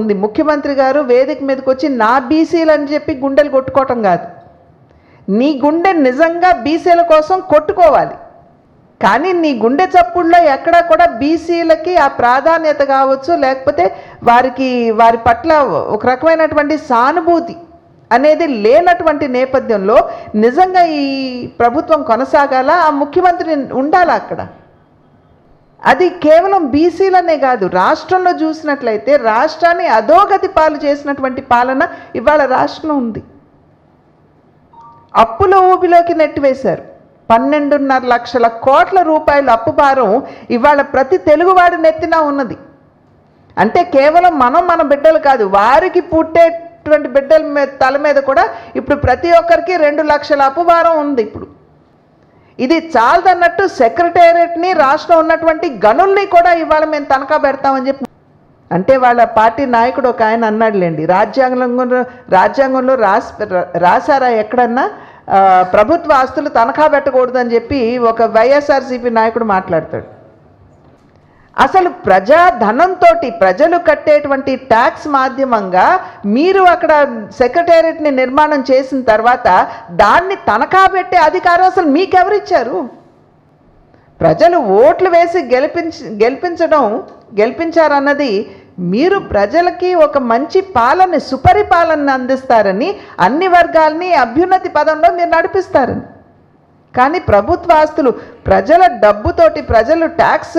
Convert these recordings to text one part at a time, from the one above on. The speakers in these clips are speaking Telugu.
ఉంది. ముఖ్యమంత్రి గారు వేదిక మీదకి వచ్చి నా బీసీలు అని చెప్పి గుండెలు కొట్టుకోవటం కాదు. నీ గుండె నిజంగా బీసీల కోసం కొట్టుకోవాలి. కానీ నీ గుండె చప్పుల్లో ఎక్కడా కూడా బీసీలకి ఆ ప్రాధాన్యత కావచ్చు లేకపోతే వారికి వారి పట్ల ఒక రకమైనటువంటి సానుభూతి అనేది లేనటువంటి నేపథ్యంలో నిజంగా ఈ ప్రభుత్వం కొనసాగాల? ఆ ముఖ్యమంత్రి ఉండాలా అక్కడ? అది కేవలం బీసీలనే కాదు రాష్ట్రంలో చూసినట్లయితే రాష్ట్రాన్ని అధోగతి పాలు చేసినటువంటి పాలన ఇవాళ రాష్ట్రంలో ఉంది. అప్పుల ఊబిలోకి నెట్టివేశారు. పన్నెండున్నర లక్షల కోట్ల రూపాయల అప్పు భారం ఇవాళ ప్రతి తెలుగువాడి నెత్తిన ఉన్నది. అంటే కేవలం మనం మన బిడ్డలు కాదు వారికి పుట్టేటువంటి బిడ్డల మీద తల మీద కూడా ఇప్పుడు ప్రతి ఒక్కరికి రెండు లక్షల అప్పు భారం ఉంది ఇప్పుడు. ఇది చాలదన్నట్టు సెక్రటేరియట్ని రాష్ట్రం ఉన్నటువంటి గనుల్ని కూడా ఇవాళ మేము తనఖా పెడతామని చెప్పి అంటే వాళ్ళ పార్టీ నాయకుడు ఒక ఆయన అన్నాడులేండి. రాజ్యాంగంలో రాజ్యాంగంలో రాస్ రాశారా ఎక్కడన్నా? ప్రభుత్వ ఆస్తులు తనఖా పెట్టకూడదని చెప్పి ఒక వైఎస్ఆర్సీపీ నాయకుడు మాట్లాడతాడు. అసలు ప్రజా ధనంతో ప్రజలు కట్టేటువంటి ట్యాక్స్ మాధ్యమంగా మీరు అక్కడ సెక్రటేరియట్ని నిర్మాణం చేసిన తర్వాత దాన్ని తనఖా పెట్టే అధికారం అసలు మీకెవరిచ్చారు? ప్రజలు ఓట్లు వేసి గెలిపించి గెలిపించడం గెలిపించారన్నది మీరు ప్రజలకి ఒక మంచి పాలన సుపరిపాలన అందిస్తారని అన్ని వర్గాల్ని అభ్యున్నతి పదంలో మీరు నడిపిస్తారని. కానీ ప్రభుత్వ ఆస్తులు ప్రజల డబ్బుతోటి ప్రజలు ట్యాక్స్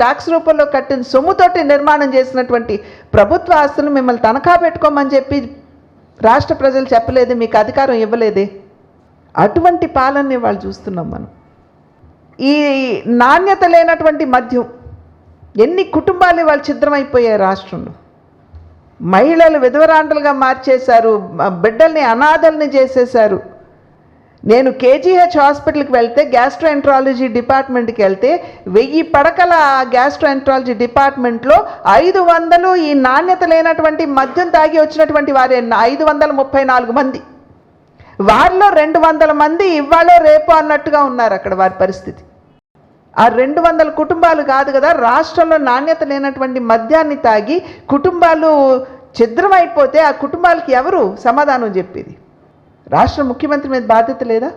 ట్యాక్స్ రూపంలో కట్టిన సొమ్ముతోటి నిర్మాణం చేసినటువంటి ప్రభుత్వ ఆస్తులు మిమ్మల్ని తనఖా పెట్టుకోమని చెప్పి రాష్ట్ర ప్రజలు చెప్పలేదు మీకు అధికారం ఇవ్వలేదే? అటువంటి పాలనని వాళ్ళు చూస్తున్నాం మనం. ఈ నాణ్యత లేనటువంటి మద్యం ఎన్ని కుటుంబాలు వాళ్ళు ఛిద్రమైపోయాయి రాష్ట్రంలో. మహిళలు విధవరాండలుగా మార్చేశారు బిడ్డల్ని అనాథల్ని చేసేశారు. నేను కేజీహెచ్ హాస్పిటల్కి వెళ్తే గ్యాస్ట్రోఎంట్రాలజీ డిపార్ట్మెంట్కి వెళ్తే వెయ్యి పడకల గ్యాస్ట్రోఎంట్రాలజీ డిపార్ట్మెంట్లో ఐదు వందలు ఈ నాణ్యత లేనటువంటి మద్యం తాగి వచ్చినటువంటి వారే ఐదు వందల ముప్పై నాలుగు మంది. వారిలో రెండు వందల మంది ఇవాళ రేపు అన్నట్టుగా ఉన్నారు అక్కడ వారి పరిస్థితి. ఆ రెండు వందల కుటుంబాలు కాదు కదా రాష్ట్రంలో నాణ్యత లేనటువంటి మద్యాన్ని తాగి కుటుంబాలు ఛిద్రమైపోతే ఆ కుటుంబాలకి ఎవరు సమాధానం చెప్పేది? రాష్ట్ర ముఖ్యమంత్రి మీద బాధ్యత లేదా?